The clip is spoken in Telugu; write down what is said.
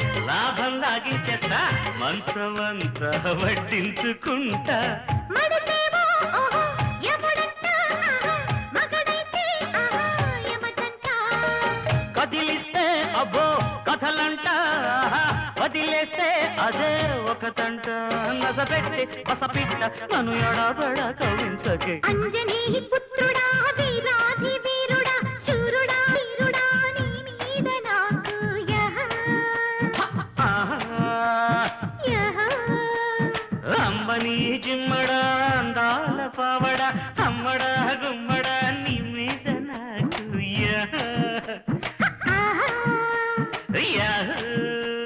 లాభం లాగించేస్తా మంచమంతా వడ్డించుకుంటా కదిలిస్తే అబ్బో కథలంట. వదిలేస్తే అదే ఒక తంట. నసపెట్టి బసపిట్ట నన్ను ఎడబడ కవించకే అంజనేయ పుత్రుడా. అవని జిమ్మడా అందాల పావడ అమ్మడా గుమ్మడా నీ మీద నాకు యా